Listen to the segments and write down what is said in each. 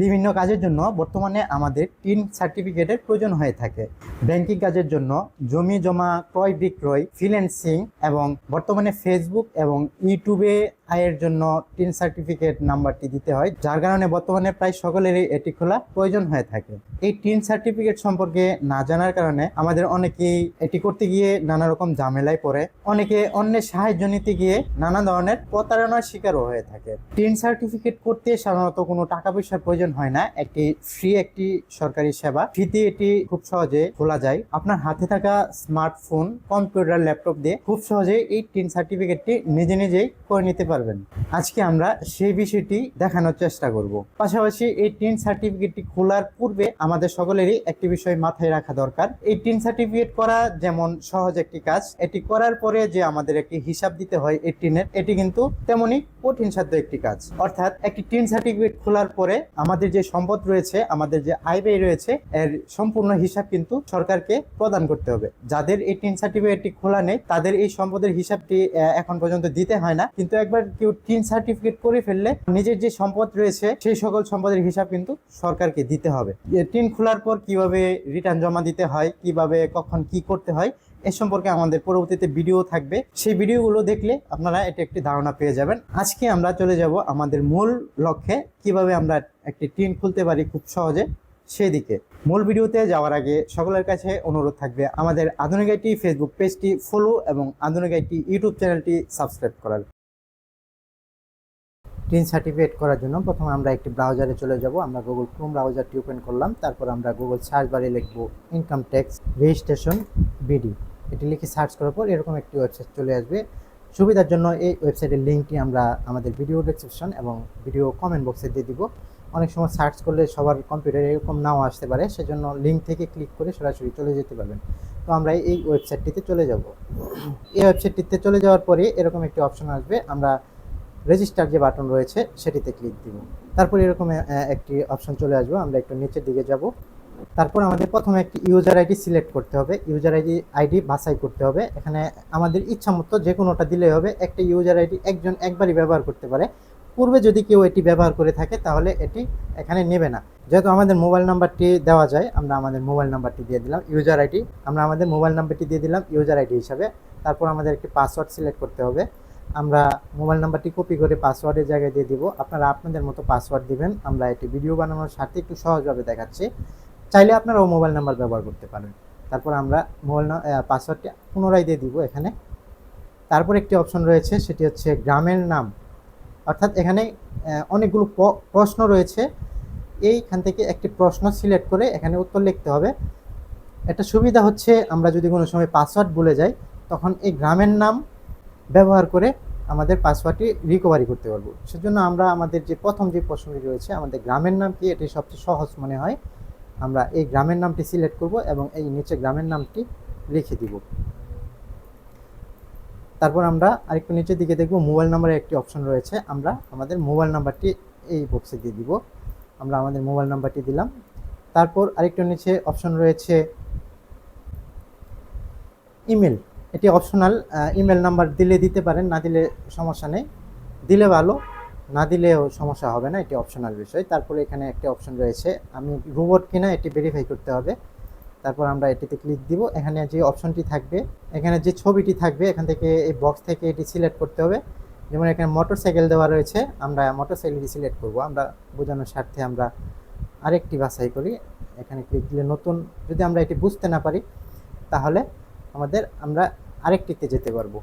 বিভিন্ন কাজের জন্য বর্তমানে আমাদের টিন সার্টিফিকেটের প্রয়োজন হয়ে থাকে। ব্যাংকিং কাজের জন্য জমি জমা, ক্রয় বিক্রয়, ফ্রিল্যান্সিং এবং বর্তমানে ফেসবুক এবং ইউটিউবে আয়ের জন্য টিন সার্টিফিকেট নাম্বারটি দিতে হয়, যার কারণে বর্তমানে প্রায় সকলেরই এটি খোলা প্রয়োজন হয়ে থাকে। এই টিন সার্টিফিকেট সম্পর্কে না জানার কারণে আমাদের অনেকেই এটি করতে গিয়ে নানা রকম ঝামেলায় পড়ে। অনেকে অন্যের সাহায্য নিতে গিয়ে নানা ধরনের প্রতারণার শিকারও হয়ে থাকে। টিন সার্টিফিকেট করতে সাধারণত কোনো টাকা পয়সার প্রয়োজন হয় না। একটি ফ্রি একটি সরকারি সেবা। ফ্রিতে এটি খুব সহজে খোলা যায়। আপনার হাতে থাকা স্মার্টফোন কম্পিউটার ল্যাপটপ দিয়ে খুব সহজে এই টিন সার্টিফিকেটটি নিজে নিজেই করে নিতে পারবেন। আজকে আমরা সেই বিষয়টি দেখানোর চেষ্টা করব। পাশাপাশি এই টিন সার্টিফিকেটটি খোলার পূর্বে আমাদের সকলেরই একটি বিষয় মাথায় রাখা দরকার। এই টিন সার্টিফিকেট করা যেমন সহজ একটি কাজ, এটি করার পরে যে আমাদের একটি হিসাব দিতে হয় এই টিনের, এটি কিন্তু তেমনই কঠিন সাধ্য একটি কাজ। অর্থাৎ একটি টিন সার্টিফিকেট খোলার পরে আমাদের যে সম্পদ রয়েছে, আমাদের যে আয় ব্যয় রয়েছে, এর সম্পূর্ণ হিসাব কিন্তু সরকারকে প্রদান করতে হবে। যাদের এই টিন সার্টিফিকেটটি খোলা নেই, তাদের এই সম্পদের হিসাবটি এখন পর্যন্ত দিতে হয় না। কিন্তু একবার কেউ টিন সার্টিফিকেট করে ফেললে নিজের যে সম্পদ রয়েছে, সেই সকল সম্পদের হিসাব কিন্তু সরকারকে দিতে হবে। টিন খোলার পর কীভাবে রিটার্ন জমা দিতে হয়, কীভাবে, কখন কি করতে হয়, এ সম্পর্কে আমাদের পরবর্তীতে ভিডিও থাকবে। সেই ভিডিওগুলো দেখলে আপনারা এটা একটি ধারণা পেয়ে যাবেন। আজকে আমরা চলে যাব আমাদের মূল লক্ষ্যে, কীভাবে আমরা একটি টিন খুলতে পারি খুব সহজে সেদিকে। মূল ভিডিওতে যাওয়ার আগে সকলের কাছে অনুরোধ থাকবে, আমাদের আধুনিক আইটি ফেসবুক পেজটি ফলো এবং আধুনিক আইটি ইউটিউব চ্যানেলটি সাবস্ক্রাইব করার। টিন সার্টিফিকেট করার জন্য প্রথমে আমরা একটি ব্রাউজারে চলে যাব। আমরা গুগল ক্রোম ব্রাউজারটি ওপেন করলাম। তারপর আমরা গুগল সার্চ বারে লিখব ইনকাম ট্যাক্স রেজিস্ট্রেশন বিডি এটি লিখে সার্চ করার পর এরকম একটি ওয়েবসাইট চলে আসবে। সুবিধার জন্য এই ওয়েবসাইটের লিঙ্কটি আমরা আমাদের ভিডিও ডেসক্রিপশন এবং ভিডিও কমেন্ট বক্সে দিয়ে দিব। অনেক সময় সার্চ করলে সবার কম্পিউটারে এরকম নাও আসতে পারে, সেজন্য লিঙ্ক থেকে ক্লিক করে সরাসরি চলে যেতে পারবেন। তো আমরা এই ওয়েবসাইটটিতে চলে যাব। এই ওয়েবসাইটটিতে চলে যাওয়ার পরে এরকম একটি অপশন আসবে। আমরা রেজিস্টার যে বাটন রয়েছে, সেটিতে ক্লিক দিব তারপর এরকম একটি অপশন চলে আসব, আমরা একটু নিচের দিকে যাব। তারপর আমাদের প্রথমে একটি ইউজার আইডি সিলেক্ট করতে হবে। ইউজার আইডি আইডি বাছাই করতে হবে। এখানে আমাদের ইচ্ছা মতো যে কোনোটা দিলেই হবে, একটা ইউজার আইডি একজন একবারই ব্যবহার করতে পারে। পূর্বে যদি কেউ এটি ব্যবহার করে থাকে, তাহলে এটি এখানে নেবে না। যেহেতু আমাদের মোবাইল নাম্বারটি দেওয়া যায়, আমরা আমাদের মোবাইল নাম্বারটি দিয়ে দিলাম ইউজার আইডি আমরা আমাদের মোবাইল নাম্বারটি দিয়ে দিলাম ইউজার আইডি হিসাবে। তারপর আমাদের একটি পাসওয়ার্ড সিলেক্ট করতে হবে। আমরা মোবাইল নাম্বারটি কপি করে পাসওয়ার্ডের জায়গায় দিয়ে দিব। আপনারা আপনাদের মতো পাসওয়ার্ড দিবেন। আমরা এটি ভিডিও বানানোর স্বার্থে একটু সহজভাবে দেখাচ্ছি। চাইলে আপনারাও মোবাইল নাম্বার ব্যবহার করতে পারেন। তারপর আমরা মোবাইল পাসওয়ার্ডটি পুনরায় দিয়ে দিব এখানে। তারপর একটি অপশন রয়েছে, সেটি হচ্ছে গ্রামের নাম। অর্থাৎ এখানে অনেকগুলো প্রশ্ন রয়েছে। এইখান থেকে একটি প্রশ্ন সিলেক্ট করে এখানে উত্তর লিখতে হবে। একটা সুবিধা হচ্ছে, আমরা যদি কোনো সময় পাসওয়ার্ড ভুলে যাই, তখন এই গ্রামের নাম ব্যবহার করে আমাদের পাসওয়ার্ডটি রিকভারি করতে পারব। সেজন্য আমরা আমাদের যে প্রথম যে প্রশ্নটি রয়েছে, আমাদের গ্রামের নাম কি? এটি সবচেয়ে সহজ মনে হয়। আমরা এই গ্রামের নামটি সিলেক্ট করব এবং এই নিচে গ্রামের নামটি লিখে দিব। তারপর আমরা আরেকটু নিচের দিকে দেখব মোবাইল নাম্বারের একটি অপশন রয়েছে। আমরা আমাদের মোবাইল নাম্বারটি এই বক্সে দিয়ে দিব। আমরা আমাদের মোবাইল নাম্বারটি দিলাম। তারপর আরেকটু নিচে অপশন রয়েছে ইমেল এটি অপশনাল ইমেল নাম্বার দিলে দিতে পারেন, না দিলে সমস্যা নেই। দিলে ভালো, না দিলেও সমস্যা হবে না, এটি অপশনাল বিষয়। তারপরে এখানে একটি অপশন রয়েছে, আমি রোবট কিনা এটি ভেরিফাই করতে হবে। তারপর আমরা এটিতে ক্লিক দিব। এখানে যে অপশনটি থাকবে, এখানে যে ছবিটি থাকবে, এখান থেকে এই বক্স থেকে এটি সিলেক্ট করতে হবে। যেমন এখানে মোটর সাইকেল দেওয়া রয়েছে, আমরা মোটর সাইকেলটি সিলেক্ট করব। আমরা বোঝানোর স্বার্থে আমরা আরেকটি বাছাই করি। এখানে ক্লিক দিলে নতুন, যদি আমরা এটি বুঝতে না পারি, তাহলে আমাদের আমরা আরেকটিতে যেতে পারব।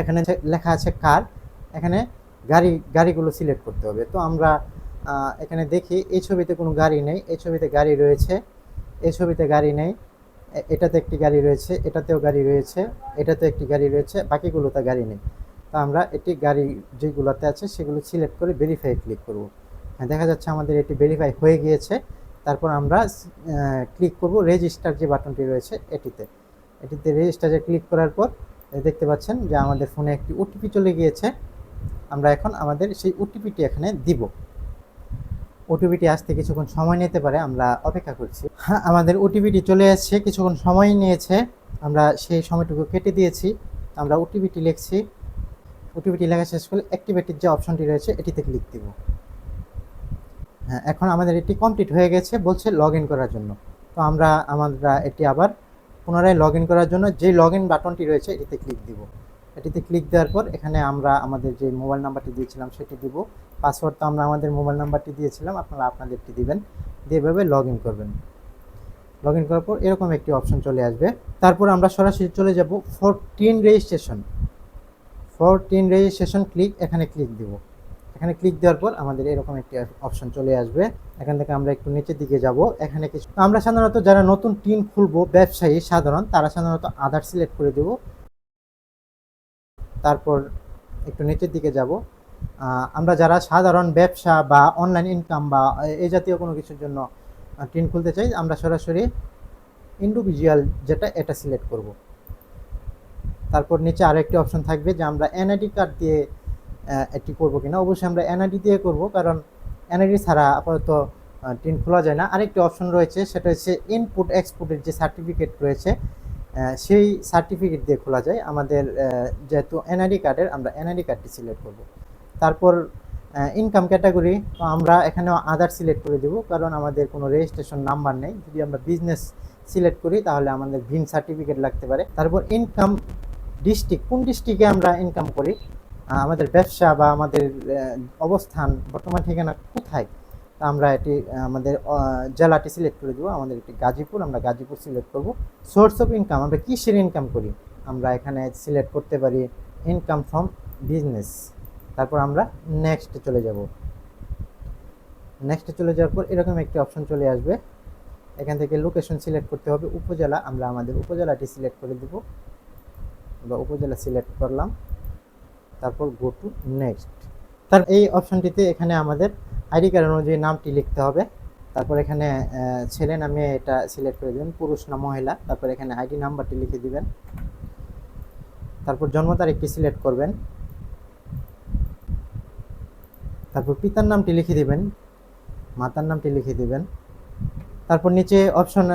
এখানে লেখা আছে কার। এখানে গাড়ি, গাড়িগুলো সিলেক্ট করতে হবে। তো আমরা এখানে দেখি, এই ছবিতে কোনো গাড়ি নেই, এই ছবিতে গাড়ি রয়েছে, এই ছবিতে গাড়ি নেই এটাতে একটি গাড়ি রয়েছে, এটাতেও গাড়ি রয়েছে, এটাতে একটি গাড়ি রয়েছে, বাকিগুলোতে গাড়ি নেই। তো আমরা এটি গাড়ি যেগুলোতে আছে, সেগুলো সিলেক্ট করে ভেরিফাই ক্লিক করব। হ্যাঁ দেখা যাচ্ছে আমাদের এটি ভেরিফাই হয়ে গিয়েছে। তারপর আমরা ক্লিক করব রেজিস্টার যে বাটনটি রয়েছে এটিতে। এটিতে রেজিস্টারে ক্লিক করার পর দেখতে পাচ্ছেন যে আমাদের ফোনে একটি ওটিপি চলে গিয়েছে। আমরা এখন আমাদের সেই ওটিপিটি এখানে দিব। ওটিপিটি আসতে কিছুক্ষণ সময় নিতে পারে, আমরা অপেক্ষা করছি। হ্যাঁ আমাদের ওটিপিটি চলে আসছে কিছুক্ষণ সময় নিয়েছে। আমরা সেই সময়টুকু কেটে দিয়েছি। আমরা ওটিপিটি লিখছি। ওটিপিটি লেখা শেষ করলে অ্যাক্টিভেটের যে অপশনটি রয়েছে, এটিতে ক্লিক দিব। হ্যাঁ এখন আমাদের এটি কমপ্লিট হয়ে গেছে বলছে লগ ইন করার জন্য। তো আমরা আমরা এটি আবার পুনরায় লগ ইন করার জন্য যে লগ ইন বাটনটি রয়েছে, এটিতে ক্লিক দিব। এটিতে ক্লিক দেওয়ার পর এখানে আমরা আমাদের যে মোবাইল নাম্বারটি দিয়েছিলাম, সেটি দিব। পাসওয়ার্ড তো আমরা আমাদের মোবাইল নাম্বারটি দিয়েছিলাম, আপনারা আপনাদেরটি দিবেন। দিয়ে এভাবে লগ ইন করবেন। লগ ইন করার পর এরকম একটি অপশন চলে আসবে। তারপর আমরা সরাসরি চলে যাব for TIN registration for TIN registration click এখানে ক্লিক দিব। এখানে ক্লিক দেওয়ার পর আমাদের এরকম একটি অপশন চলে আসবে। এখান থেকে আমরা একটু নিচের দিকে যাব। এখানে কিছু আমরা সাধারণত যারা নতুন টিন খুলবো, ব্যবসায়ী সাধারণ, তারা সাধারণত আধার সিলেক্ট করে দেব। তারপর একটু নিচের দিকে যাব। আমরা যারা সাধারণ ব্যবসা বা অনলাইন ইনকাম বা এই জাতীয় কোনো কিছুর জন্য টিন খুলতে চাই, আমরা সরাসরি ইন্ডিভিজুয়াল যেটা, এটা সিলেক্ট করব। তারপর নিচে আরেকটি অপশন থাকবে যে আমরা এনআইডি কার্ড দিয়ে এটি করব কিনা? অবশ্যই আমরা এনআইডি দিয়ে করব, কারণ এনআইডি ছাড়া আপাতত টিন খোলা যায় না। আরেকটি অপশন রয়েছে, সেটা হচ্ছে ইনপুট এক্সপোর্টের যে সার্টিফিকেট রয়েছে সেই সার্টিফিকেট দিয়ে খোলা যায়। আমাদের যেহেতু এনআইডি কার্ডের আমরা এনআইডি কার্ডটি সিলেক্ট করব। তারপর ইনকাম ক্যাটাগরি তো আমরা এখানে আধার সিলেক্ট করে দেব, কারণ আমাদের কোনো রেজিস্ট্রেশন নাম্বার নেই। যদি আমরা বিজনেস সিলেক্ট করি, তাহলে আমাদের ভিন সার্টিফিকেট লাগতে পারে। তারপর ইনকাম ডিস্ট্রিক্ট কোন ডিস্ট্রিক্টে আমরা ইনকাম করি? আমাদের ব্যবসা বা আমাদের অবস্থান, বর্তমান ঠিকানা কোথায়? তা আমরা এটি আমাদের জেলাটি সিলেক্ট করে দেবো। আমাদের একটি গাজীপুর, আমরা গাজীপুর সিলেক্ট করব। সোর্স অফ ইনকাম আমরা কিসের ইনকাম করি? আমরা এখানে সিলেক্ট করতে পারি ইনকাম ফ্রম বিজনেস তারপর আমরা নেক্সটে চলে যাব। নেক্সটে চলে যাওয়ার পর এরকম একটি অপশন চলে আসবে। এখান থেকে লোকেশন সিলেক্ট করতে হবে। উপজেলা, আমরা আমাদের উপজেলাটি সিলেক্ট করে দেব। আমরা উপজেলা সিলেক্ট করলাম। তারপর গো টু নেক্সট তার এই অপশনটিতে এখানে আমাদের আইডি কার্ড অনুযায়ী নামটি লিখতে হবে। তারপর এখানে ছেলে নামে এটা সিলেক্ট করে দেবেন, পুরুষ না মহিলা। তারপর এখানে আইডি নাম্বারটি লিখে দিবেন। তারপর জন্ম তারিখটি সিলেক্ট করবেন। তারপর পিতার নামটি লিখে দিবেন, মাতার নামটি লিখে দিবেন। তারপর নিচে অপশন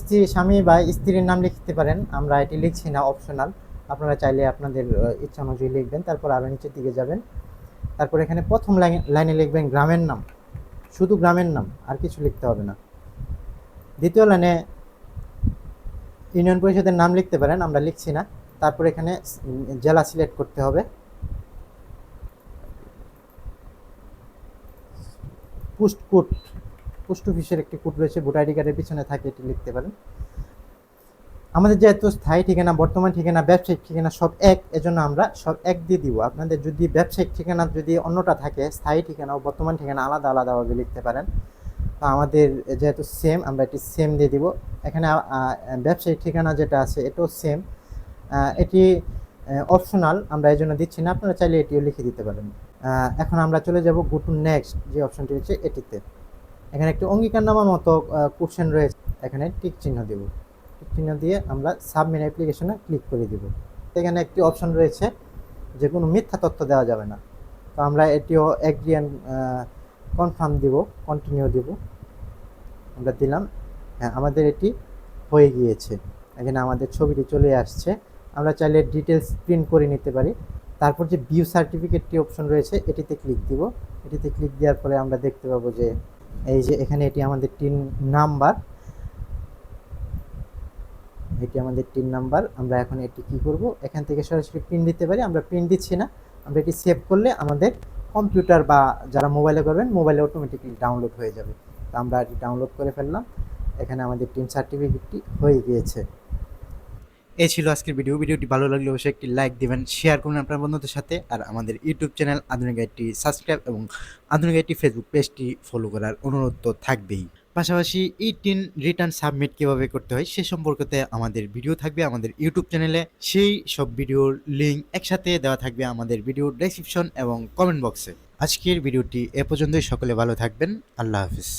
স্ত্রী, স্বামী বা স্ত্রীর নাম লিখতে পারেন। আমরা এটি লিখছি না অপশনাল আপনারা চাইলে আপনাদের ইচ্ছা অনুযায়ী লিখবেন, তারপর আরও নিচের দিকে যাবেন। তারপর এখানে প্রথম লাইন লিখবেন গ্রামের নাম। শুধু গ্রামের নাম, আর কিছু লিখতে হবে না। দ্বিতীয় লাইনে ইউনিয়ন পরিষদের নাম লিখতে পারেন, আমরা লিখছি না। তারপর এখানে জেলা সিলেক্ট করতে হবে। পোস্ট কোড, পোস্ট অফিসের একটি কোড রয়েছে, ভোটার আইডি কার্ডের পিছনে থাকে, এটি লিখতে পারেন। আমাদের যেহেতু স্থায়ী ঠিকানা, বর্তমান ঠিকানা, ব্যবসায়িক ঠিকানা সব এক, এজন্য আমরা সব এক দিয়ে দিব। আপনাদের যদি ব্যবসায়িক ঠিকানা যদি অন্যটা থাকে, স্থায়ী ঠিকানা ও বর্তমান ঠিকানা আলাদা আলাদাভাবে লিখতে পারেন, তো আমাদের যেহেতু সেম আমরা এটি সেম দিয়ে দিব। এখানে ব্যবসায়িক ঠিকানা যেটা আছে, এটাও সেম এটি অপশনাল আমরা এই জন্য দিচ্ছি না, আপনারা চাইলে এটিও লিখে দিতে পারেন। এখন আমরা চলে যাব গো টু নেক্সট যে অপশনটি রয়েছে এটিতে। এখানে একটি অঙ্গীকারনামার মতো কোশ্চেন রয়েছে। এখানে টিক চিহ্ন দেব। চিহ্ন দিয়ে আমরা সাবমিট অ্যাপ্লিকেশনে ক্লিক করে দেব। এখানে একটি অপশন রয়েছে যে কোনো মিথ্যা তথ্য দেওয়া যাবে না। তো আমরা এটিও এগ্রি অ্যান্ড কনফার্ম দিব কন্টিনিউ দিব। আমরা দিলাম হ্যাঁ আমাদের এটি হয়ে গিয়েছে। এখানে আমাদের ছবিটি চলে আসছে। আমরা চাইলে ডিটেলস প্রিন্ট করে নিতে পারি। তারপর যে ভিউ সার্টিফিকেটটি অপশন রয়েছে, এটিতে ক্লিক দিব। এটিতে ক্লিক দেওয়ার পরে আমরা দেখতে পাবো যে, এই যে এখানে এটি আমাদের টিন নাম্বার এটি আমাদের টিন নাম্বার। আমরা এখন এটি কি করব? এখান থেকে সরাসরি প্রিন্ট দিতে পারি। আমরা প্রিন্ট দিচ্ছি না। আমরা এটি সেভ করলে আমাদের কম্পিউটার বা যারা মোবাইলে করবেন মোবাইলে অটোমেটিকলি ডাউনলোড হয়ে যাবে। তো আমরা এটি ডাউনলোড করে ফেললাম। এখানে আমাদের টিন সার্টিফিকেটটি হয়ে গিয়েছে। এই ছিল আজকের ভিডিও ভিডিওটি ভালো লাগলে অবশ্যই একটি লাইক দিবেন শেয়ার করুন আপনার বন্ধুদের সাথে। আর আমাদের YouTube channel Adhunik IT subscribe এবং আধুনিক আইটি ফেসবুক পেজটি ফলো করার অনুরোধ তো থাকবেই। পাশাপাশি ই টিন রিটার্ন সাবমিট কীভাবে করতে হয় সে সম্পর্কে আমাদের ভিডিও থাকবে আমাদের ইউটিউব চ্যানেলে সেই সব ভিডিওর লিঙ্ক একসাথে দেওয়া থাকবে আমাদের ভিডিও ডেসক্রিপশন এবং কমেন্ট বক্সে আজকের ভিডিওটি এ পর্যন্তই। সকলে ভালো থাকবেন। আল্লাহ হাফিজ।